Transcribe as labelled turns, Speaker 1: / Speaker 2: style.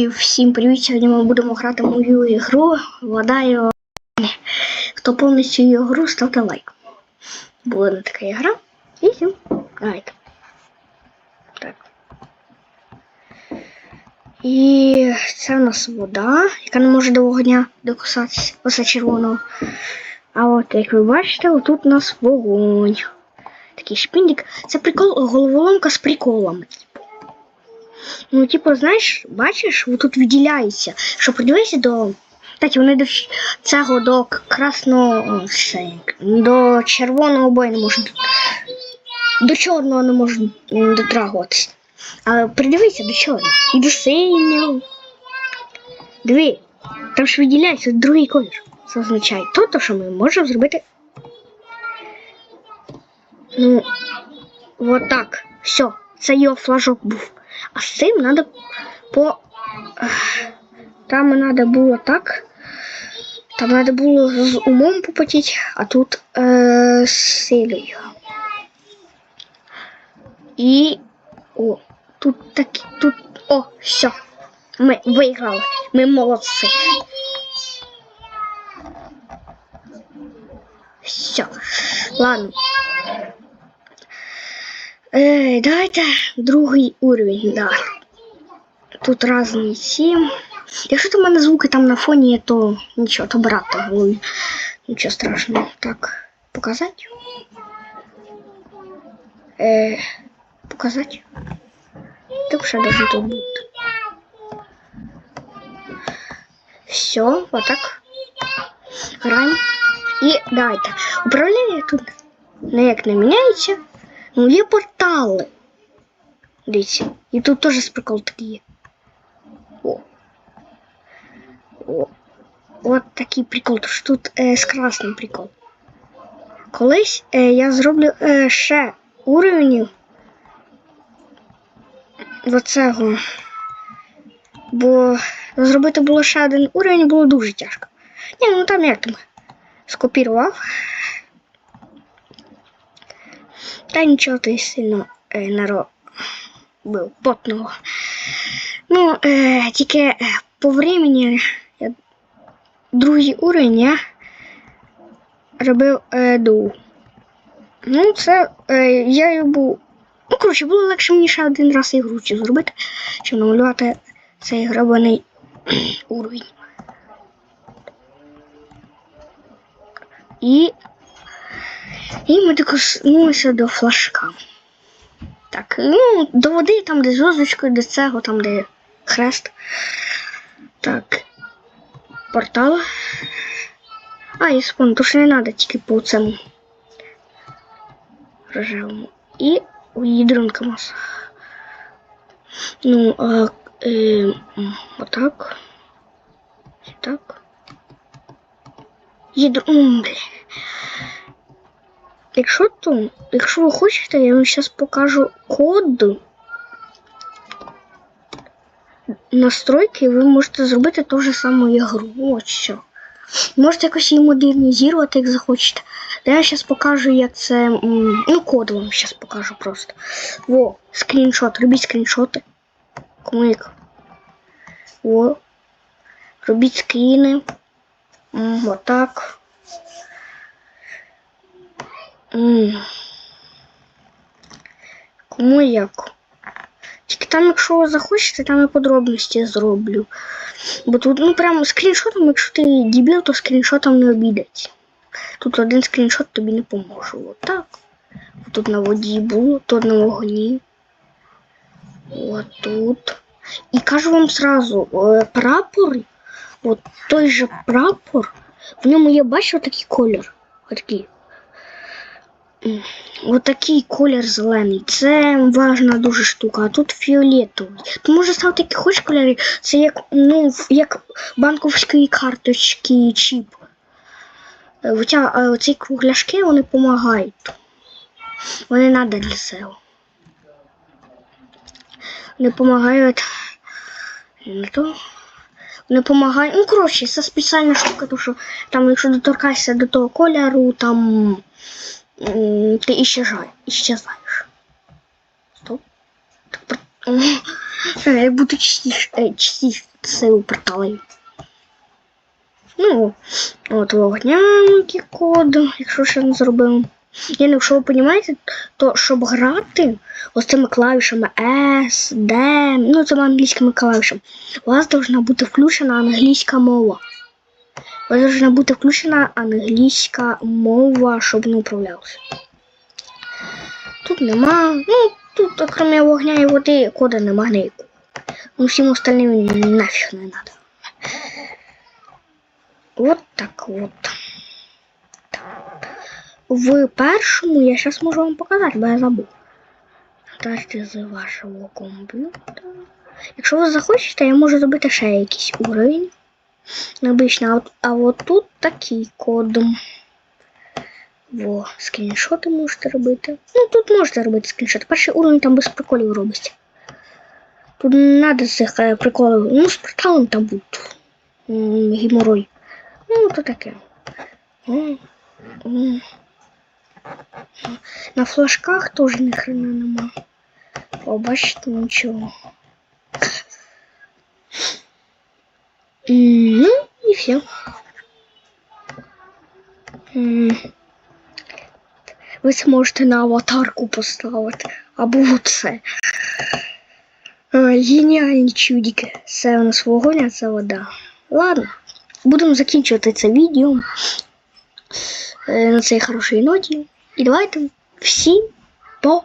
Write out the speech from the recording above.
Speaker 1: І всім привіт! Сьогодні ми будемо грати мою ігру. Владаю. Хто повністю її гру, ставте лайк. Була не така ігра. І всім. Давайте. Так. І це у нас вода, яка не може до вогня докусатися оце червоного. А от, як ви бачите, отут у нас вогонь. Такий шпіндик. Це прикол, головоломка з приколами. Ну, типу, знаєш, бачиш, тут виділяється, що придивися до. Кстати, вони до цього до красного до червоного обоє не можуть. До чорного не можуть дотрагуватися. А придивися до чорного. І до синього. Диви, там ж виділяється другий колір. Це означає то, то, що ми можемо зробити. Ну, вот так. Все, це його флажок був. А з цим треба по. Там треба було так. Там треба було з умом попотіти, а тут е, з силою. І. О, тут так. Тут. О, все. Ми виграли. Ми молодці. Все. Ладно. Е, давайте другий уровень, да. Тут разні ці. Якщо там у мене звуки там на фоні, то нічого, то брат там голові. Нічого страшного. Так, показати? Е, показати? Так що должен тут бути. Все, вот так. Граємо. І давайте. Управління тут ніяк не міняється. Ну, є портали. Дивіться. І тут теж прикол такий є. О. О. От такий прикол. Тож тут е, з красним прикол. Колись е, я зроблю е, ще уровнів оцього. Бо зробити було ще один уровень було дуже тяжко. Ні, ну там як там скопірував. Та нічого ти сильно е, наробив потного. Ну, е, тільки е, по времени я, другий уровень я робив е, ду. Ну, це е, я його був. Ну, коротше, було легше мені ще один раз ігру цю зробити, чим намалювати цей грабаний уровень. І і ми докоснулися до флажка. Так, ну, до води, там, де зв'язочкою, до цього, там, де хрест. Так. Портал. А, і спон, то що не треба тільки по цьому рожевому. І у ядронка маса. Ну, а, е, отак. Так. Ядро. Блін. Якщо то, якщо ви хочете, я вам зараз покажу код настройки, ви можете зробити ту ж саму ігру. От що. Можете якось її модернізувати, як захочете. Та я зараз покажу, як це. Ну, код вам зараз покажу просто. Во, скріншот, робіть скріншоти. Кому. Во. Робіть скріни. Отак. Кому як? Тільки там, якщо ви захочете, там і подробності зроблю. Бо тут, ну прямо скріншотом, якщо ти дебіл, то скріншотом не обійдеться. Тут один скріншот тобі не поможе. Отак. Тут на воді було, тут на вогні. От тут. І кажу вам сразу, е, прапор, от той же прапор, в ньому є, бачу, такий колір. Отакий. Отакий колір зелений. Це важна дуже штука. А тут фіолетовий. Ти може ставити які хочеш кольори. Це як, ну, як банковські карточки чіп. Хоча е, ці кругляшки вони допомагають. Вони треба для цього. Вони допомагають. Не то. Вони допомагають. Ну, коротше, це спеціальна штука, тому що там, якщо доторкаєшся до того кольору, там м, ти іщезай, іщезаєш. Стоп. Так, про- О, Е, Як бути частіше, е, частіше у портали. Ну, от вогнянки код, якщо ще не зробив. Я не якщо ви розумієте, то щоб грати ось цими клавішами S, D, ну цими англійськими клавішами, у вас повинна бути включена англійська мова. Повинна бути включена англійська мова, щоб не управлялося. Тут нема. Ну, тут, окрім вогня і води, кода нема ніякого. Ну, всім остальним нафіг не надо. Вот так вот. В першому я зараз можу вам показати, бо я забув. Дайте з вашого комп'ютера. Якщо ви захочете, я можу зробити ще якийсь уровень. Необично, а от, а от тут такий код. Во, скріншоти можете робити. Ну, тут можете робити скріншоти. Перший уровень там без приколів робиться. Тут не треба цих е, приколів. Ну, з порталом там будуть. м, Геморой. Ну, то таке. На флажках теж ні хрена нема. О, бачите, нічого. Ну, і все. М. Ви зможете на аватарку поставити. Або. Ой, Геніальні чудики. Це у нас вогонь, це вода. Ладно, будемо закінчувати це відео е, на цій хорошій ноті. І давайте всім по